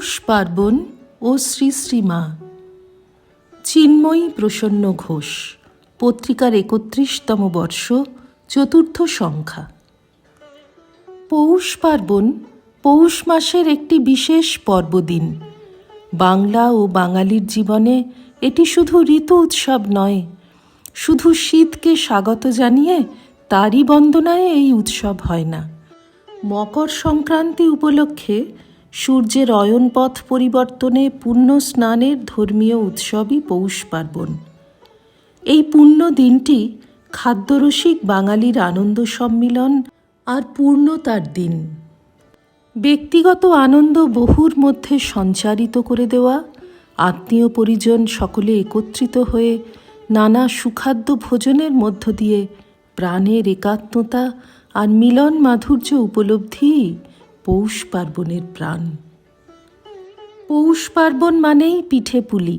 পৌষ পার্বণ ও শ্রী শ্রীমা চিন্ময়ী প্রসন্ন ঘোষ, পত্রিকার একত্রিশতম বর্ষ, চতুর্থ সংখ্যা। পৌষ পার্বণ, পৌষ মাসের একটি বিশেষ পর্বদিন। বাংলা ও বাঙালির জীবনে এটি শুধু ঋতু উৎসব নয়, শুধু শীতকে স্বাগত জানিয়ে তারই বন্দনায় এই উৎসব হয় না। মকর সংক্রান্তি উপলক্ষে সূর্যের অয়নপথ পরিবর্তনে পুণ্য স্নানের ধর্মীয় উৎসবই পৌষ পার্বণ। এই পুণ্য দিনটি খাদ্যরসিক বাঙালির আনন্দ সম্মিলন আর পূর্ণতার দিন। ব্যক্তিগত আনন্দ বহুর মধ্যে সঞ্চারিত করে দেওয়া, আত্মীয় পরিজন সকলে একত্রিত হয়ে নানা সুখাদ্য ভোজনের মধ্য দিয়ে প্রাণের একাত্মতা আর মিলন মাধুর্য উপলব্ধি পৌষ পার্বণের প্রাণ। পৌষ পার্বণ মানেই পিঠে পুলি।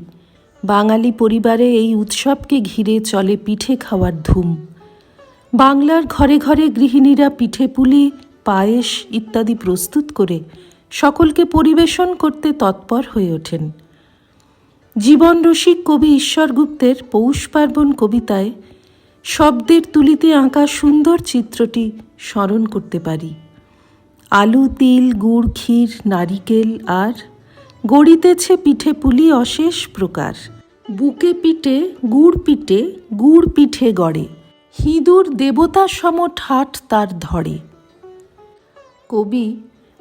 বাঙালি পরিবারে এই উৎসবকে ঘিরে চলে পিঠে খাওয়ার ধুম। বাংলার ঘরে ঘরে গৃহিণীরা পিঠে পুলি, পায়েস ইত্যাদি প্রস্তুত করে সকলকে পরিবেশন করতে তৎপর হয়ে ওঠেন। জীবন রসিক কবি ঈশ্বর গুপ্তের পৌষ পার্বণ কবিতায়, শব্দের তুলিতে আঁকা সুন্দর চিত্রটি স্মরণ করতে পারি। আলু, তিল, গুড়, ক্ষীর, নারিকেল আর গড়িতেছে পিঠে পুলি অশেষ প্রকার। বুকে পিঠে, গুড় পিঠে গুড় পিঠে গড়ে। হিঁদুর দেবতা সম ঠাট তার ধরে। কবি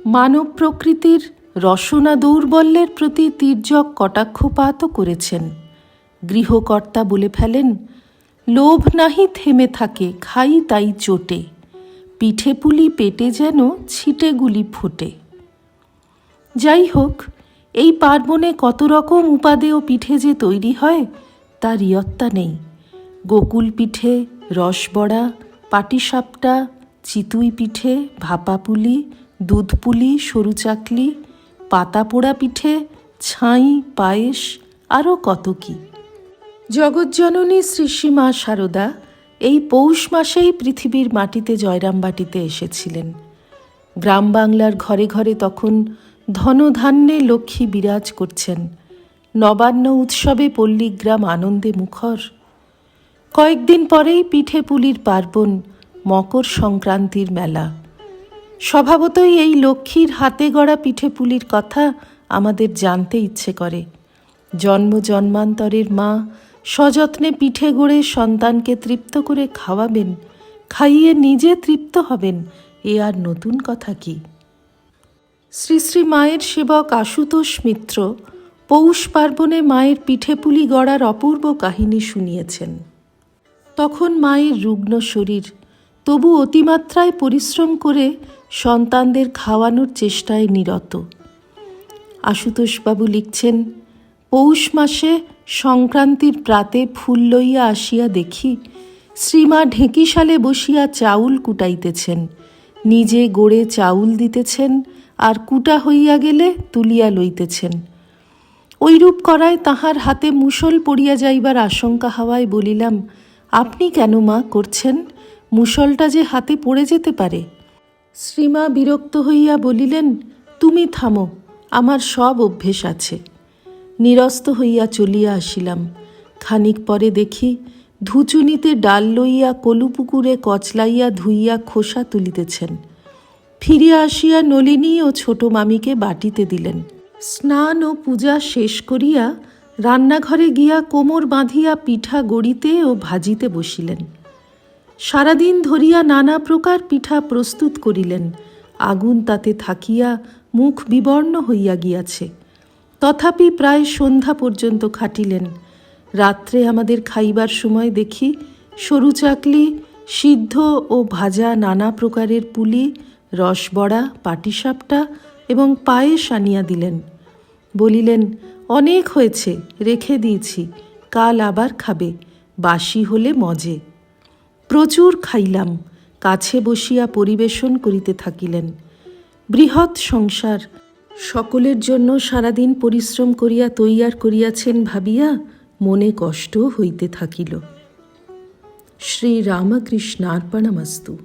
মানব প্রকৃতির রসনা দৌর্বল্যের প্রতি তীর্যক কটাক্ষপাতও করেছেন। গৃহকর্তা বলে ফেলেন, লোভ নাহি থেমে থাকে, খাই তাই চোটে। পিঠে পুলি পেটে যেন ছিটেগুলি ফোটে। যাই হোক এই পার্বণে কত রকম উপাদেয় পিঠে যে তৈরি হয় তার ইয়ত্তা নেই। গোকুল পিঠে, রসবড়া, পাটিসাপটা, চিতুই পিঠে ভাপা পুলি দুধ পুলি সরু চাকলি পাতা পোড়া পিঠে, ছাই, পায়েস, আরও কত কী। জগজ্জননী শ্রীশ্রীমা সারদা এই পৌষ মাসেই পৃথিবীর মাটিতে জয়রামবাটিতে এসেছিলেন। গ্রাম বাংলার ঘরে ঘরে তখন ধনধান্যে লক্ষ্মী বিরাজ করছেন। নবান্ন উৎসবে পল্লীগ্রাম আনন্দে মুখর। কয়েকদিন পরেই পিঠে পুলির পার্বণ, মকর সংক্রান্তির মেলা। স্বভাবতই এই লক্ষ্মীর হাতে গড়া পিঠে পুলির কথা আমাদের জানতে ইচ্ছে করে। জন্ম জন্মান্তরের মা সযত্নে পিঠে গড়ে সন্তানকে তৃপ্ত করে খাওয়াবেন, খাইয়ে নিজে তৃপ্ত হবেন, এ আর নতুন কথা কি? শ্রী শ্রী মায়ের সেবক আশুতোষ মিত্র পৌষ পার্বণে মায়ের পিঠে পুলি গড়ার অপূর্ব কাহিনী শুনিয়েছেন। তখন মায়ের রুগ্ন শরীর তবু অতিমাত্রায় পরিশ্রম করে সন্তানদের খাওয়ানোর চেষ্টায় নিরত। আশুতোষবাবু লিখছেন, পৌষ মাসে সংক্রান্তির প্রাতে ফুল লইয়া আসিয়া দেখি, শ্রীমা ঢেঁকিশালে বসিয়া চাউল কুটাইতেছেন। নিজে গড়ে চাউল দিতেছেন আর কুটা হইয়া গেলে তুলিয়া লইতেছেন। ঐরূপ করায় তাহার হাতে মুসল পড়িয়া যাইবার আশঙ্কা হওয়ায় বলিলাম, আপনি কেন মা করছেন? মুসলটা যে হাতে পড়ে যেতে পারে? শ্রীমা বিরক্ত হইয়া বলিলেন, তুমি থামো, আমার সব অভ্যেস আছে। নিরস্ত হইয়া চলিয়া আসিলাম। খানিক পরে দেখি ধুচুনিতে ডাল লইয়া কলুপুকুরে কচলাইয়া ধুইয়া খোসা তুলিতেছেন। ফিরিয়া আসিয়া নলিনী ও ছোট মামিকে বাটিতে দিলেন। স্নান ও পূজা শেষ করিয়া রান্নাঘরে গিয়া কোমর বাঁধিয়া পিঠা গড়িতে ও ভাজিতে বসিলেন। সারাদিন ধরিয়া নানা প্রকার পিঠা প্রস্তুত করিলেন। আগুন তাতে থাকিয়া মুখ বিবর্ণ হইয়া গিয়াছে। তথাপি প্রায় সন্ধ্যা পর্যন্ত খাটিলেন। রাত্রে আমাদের খাইবার সময় দেখি সরু চাকলি, সিদ্ধ ও ভাজা নানা প্রকারের পুলি, রসবড়া, পাটিসাপটা এবং পায়েস আনিয়া দিলেন। বলিলেন, অনেক হয়েছে, রেখে দিয়েছি, কাল আবার খাবে, বাসি হলে মজে। প্রচুর খাইলাম, কাছে বসিয়া পরিবেশন করিতে থাকিলেন। বৃহৎ সংসার সকলের জন্য সারাদিন পরিশ্রম করিয়া তৈয়ার করিয়াছেন ভাবিয়া মনে কষ্ট হইতে থাকিল। শ্রী রামকৃষ্ণার্পণমস্তু